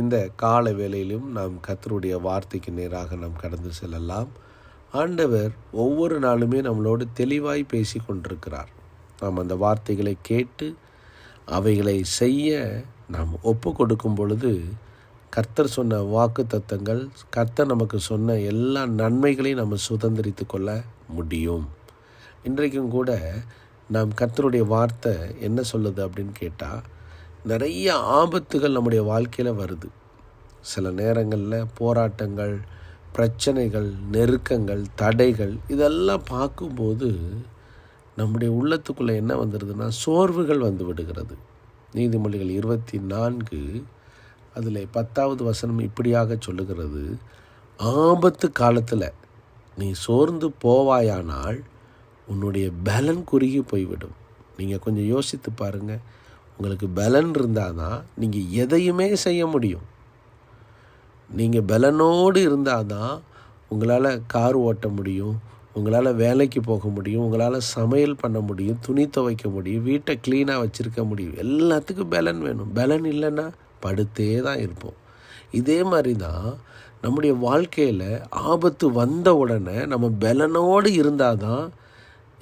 இந்த கால வேளையிலும் நாம் கர்த்தருடைய வார்த்தைக்கு நேராக நாம் கடந்து செல்லலாம். ஆண்டவர் ஒவ்வொரு நாளுமே நம்மளோடு தெளிவாய் பேசி கொண்டிருக்கிறார். நாம் அந்த வார்த்தைகளை கேட்டு அவைகளை செய்ய நாம் ஒப்பு கொடுக்கும் பொழுது கர்த்தர் சொன்ன வாக்கு தத்தங்கள் கர்த்தர் நமக்கு சொன்ன எல்லா நன்மைகளையும் நம்ம சுதந்திரித்து கொள்ள முடியும். இன்றைக்கும் கூட நாம் கர்த்தருடைய வார்த்தை என்ன சொல்லுது அப்படின்னு கேட்டால் நிறைய ஆபத்துகள் நம்முடைய வாழ்க்கையில் வருது. சில நேரங்களில் போராட்டங்கள் பிரச்சனைகள் நெருக்கங்கள் தடைகள் இதெல்லாம் பார்க்கும்போது நம்முடைய உள்ளத்துக்குள்ளே என்ன வந்துடுதுன்னா சோர்வுகள் வந்து விடுகிறது. நீதிமொழிகள் இருபத்தி நான்கு அதில் பத்தாவது வசனம் இப்படியாக சொல்லுகிறது. ஆபத்து காலத்தில் நீ சோர்ந்து போவாயானால் உன்னுடைய பலன் குறுகி போய்விடும். நீங்கள் கொஞ்சம் யோசித்து பாருங்கள் உங்களுக்கு பலன் இருந்தால் தான் நீங்கள் எதையுமே செய்ய முடியும். நீங்கள் பலனோடு இருந்தால் தான் உங்களால் கார் ஓட்ட முடியும் உங்களால் வேலைக்கு போக முடியும் உங்களால் சமையல் பண்ண முடியும் துணி துவைக்க முடியும் வீட்டை க்ளீனாக வச்சுருக்க முடியும். எல்லாத்துக்கும் பலன் வேணும். பலன் இல்லைன்னா படுத்தே தான் இருப்போம். இதே மாதிரி தான் நம்முடைய வாழ்க்கையில் ஆபத்து வந்த உடனே நம்ம பலனோடு இருந்தால் தான்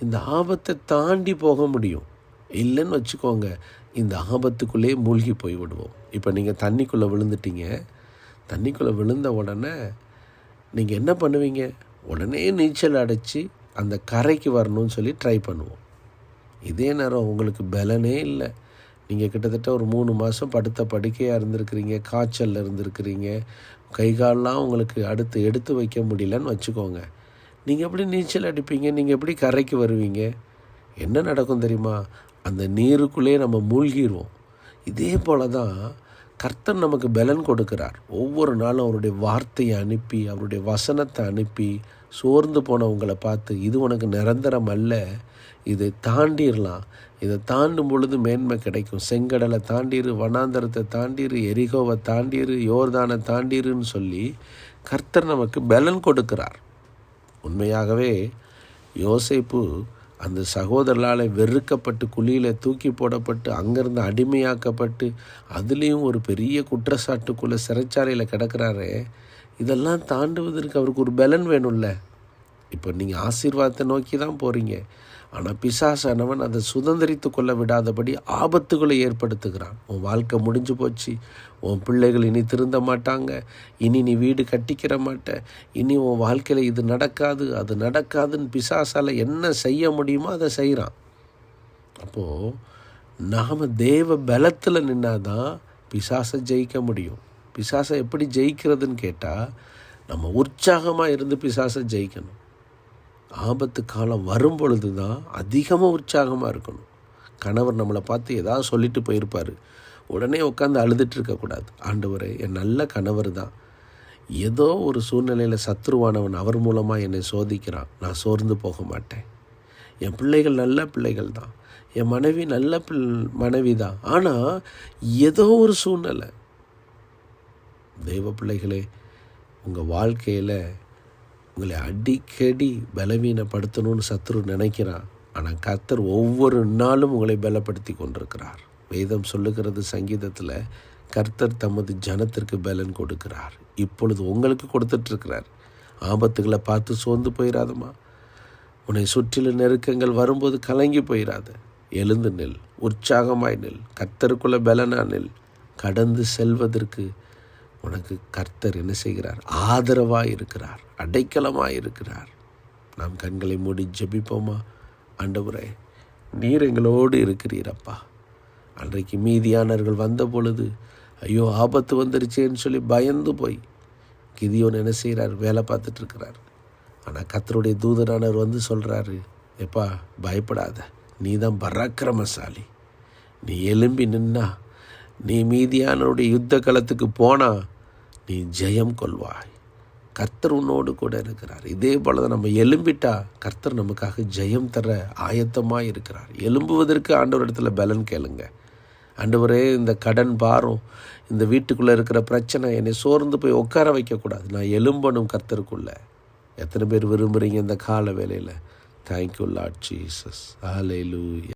இந்த ஆபத்தை தாண்டி போக முடியும். இல்லைன்னு வச்சுக்கோங்க. இந்த ஆபத்துக்குள்ளேயே மூழ்கி போய் விடுவோம். இப்போ நீங்கள் தண்ணிக்குள்ளே விழுந்துட்டீங்க. தண்ணிக்குள்ளே விழுந்த உடனே நீங்கள் என்ன பண்ணுவீங்க? உடனே நீச்சல் அடைச்சி அந்த கரைக்கு வரணும்னு சொல்லி ட்ரை பண்ணுவோம். இதே நேரம் உங்களுக்கு பலனே இல்லை. நீங்கள் கிட்டத்தட்ட ஒரு மூணு மாதம் படுத்த படுக்கையாக இருந்திருக்கிறீங்க. காய்ச்சலில் இருந்திருக்கிறீங்க. கை கால்லாம் உங்களுக்கு அடுத்து எடுத்து வைக்க முடியலன்னு வச்சுக்கோங்க. நீங்கள் எப்படி நீச்சல் அடிப்பீங்க? நீங்கள் எப்படி கரைக்கு வருவீங்க? என்ன நடக்கும் தெரியுமா? அந்த நீருக்குள்ளே நம்ம மூழ்கிடுவோம் இதே போல தான் கர்த்தர் நமக்கு பலன் கொடுக்கிறார். ஒவ்வொரு நாளும் அவருடைய வார்த்தையை அனுப்பி அவருடைய வசனத்தை அனுப்பி சோர்ந்து போனவங்களை பார்த்து இது உனக்கு நிரந்தரம் அல்ல. இதை தாண்டிடலாம் இதை தாண்டும் பொழுது மேன்மை கிடைக்கும். செங்கடலை தாண்டிரு வனாந்தரத்தை தாண்டிரு எரிகோவை தாண்டிரு யோர்தானை தாண்டிருன்னு சொல்லி கர்த்தர் நமக்கு பலன் கொடுக்கிறார். உண்மையாகவே யோசைப்பு அந்த சகோதரலால் வெறுக்கப்பட்டு குழியில் தூக்கி போடப்பட்டு அங்கேருந்து அடிமையாக்கப்பட்டு அதுலேயும் ஒரு பெரிய குற்றச்சாட்டுக்குள்ளே சிறைச்சாலையில் கிடக்கிறாரே. இதெல்லாம் தாண்டுவதற்கு அவருக்கு ஒரு பலன் வேணும்ல. இப்போ நீங்கள் ஆசீர்வாதத்தை நோக்கி தான் போகிறீங்க ஆனால் பிசாசானவன் அதை சுதந்திரித்து கொள்ள விடாதபடி ஆபத்துகளை ஏற்படுத்துகிறான். உன் வாழ்க்கை முடிஞ்சு போச்சு. உன் பிள்ளைகள் இனி திருந்த மாட்டாங்க. இனி நீ வீடு கட்டிக்கிற மாட்ட. இனி உன் வாழ்க்கையில் இது நடக்காது அது நடக்காதுன்னு பிசாசால் என்ன செய்ய முடியுமோ அதை செய்கிறான் அப்போது நாம் தேவ பலத்தில் நின்னாதான் பிசாசை ஜெயிக்க முடியும். பிசாசை எப்படி ஜெயிக்கிறதுன்னு கேட்டால் நம்ம உற்சாகமாக இருந்து பிசாசை ஜெயிக்கணும். ஆபத்து காலம் வரும் பொழுது தான் அதிகமாக உற்சாகமாக இருக்கணும். கணவர் நம்மளை பார்த்து ஏதாவது சொல்லிட்டு போயிருப்பார். உடனே உட்காந்து அழுதுட்டு இருக்கக்கூடாது ஆண்டவரே என் நல்ல கணவர் தான். ஏதோ ஒரு சூழ்நிலையில் சத்ருவானவன் அவர் மூலமாக என்னை சோதிக்கிறான். நான் சோர்ந்து போக மாட்டேன். என் பிள்ளைகள் நல்ல பிள்ளைகள் தான். என் மனைவி நல்ல பிள் மனைவி தான். ஆனால் ஏதோ ஒரு சூழ்நிலை. தெய்வ பிள்ளைகளே உங்கள் வாழ்க்கையில் உங்களை அடிக்கடி பலவீனப்படுத்தணும்னு சத்ரு நினைக்கிறான். ஆனால் கர்த்தர் ஒவ்வொரு நாளும் உங்களை பலப்படுத்தி கொண்டிருக்கிறார். வேதம் சொல்லுகிறது சங்கீதத்தில் கர்த்தர் தமது ஜனத்திற்கு பலன் கொடுக்கிறார். இப்பொழுது உங்களுக்கு கொடுத்துட்ருக்கிறார். ஆபத்துகளை பார்த்து சோர்ந்து போயிடாதம்மா உன்னை சுற்றிலும் நெருக்கங்கள் வரும்போது கலங்கி போயிடாத எழுந்து நெல் உற்சாகமாய் நெல் கர்த்தருக்குள்ள பலனா நெல். கடந்து செல்வதற்கு உனக்கு கர்த்தர் என்ன செய்கிறார்? ஆதரவாக இருக்கிறார் அடைக்கலமாக இருக்கிறார். நாம் கண்களை மூடி ஜெபிப்போமா? ஆண்டவரே நீர் எங்களோடு இருக்கிறீரப்பா அன்றைக்கு மீதியானவர்கள் வந்த பொழுது ஐயோ ஆபத்து வந்துருச்சேன்னு சொல்லி பயந்து போய் கிதியோன் என்ன செய்கிறார்? வேலை பார்த்துட்டு இருக்கிறார் ஆனால் கத்தருடைய தூதரானவர் வந்து சொல்கிறாரு எப்பா பயப்படாத. நீ தான் பராக்கிரமசாலி. நீ எலும்பி நின்னா நீ மீதியானவருடைய யுத்த களத்துக்கு போனால் நீ ஜெயம் கொள்வாய். கர்த்தர் உன்னோடு கூட இருக்கிறார். இதே போல தான் நம்ம எலும்பிட்டா கர்த்தர் நமக்காக ஜெயம் தர ஆயத்தமாக இருக்கிறார். எலும்புவதற்கு ஆண்டவர் இடத்துல பலன் கேளுங்க. ஆண்டவரே இந்த கடன் பாரம் இந்த வீட்டுக்குள்ளே இருக்கிற பிரச்சனை என்னை சோர்ந்து போய் உட்கார வைக்கக்கூடாது. நான் எலும்பணும் கர்த்தருக்குள்ள. எத்தனை பேர் விரும்புகிறீங்க இந்த கால வேலையில் தேங்க்யூ லாட் ஜீசஸ் லூயா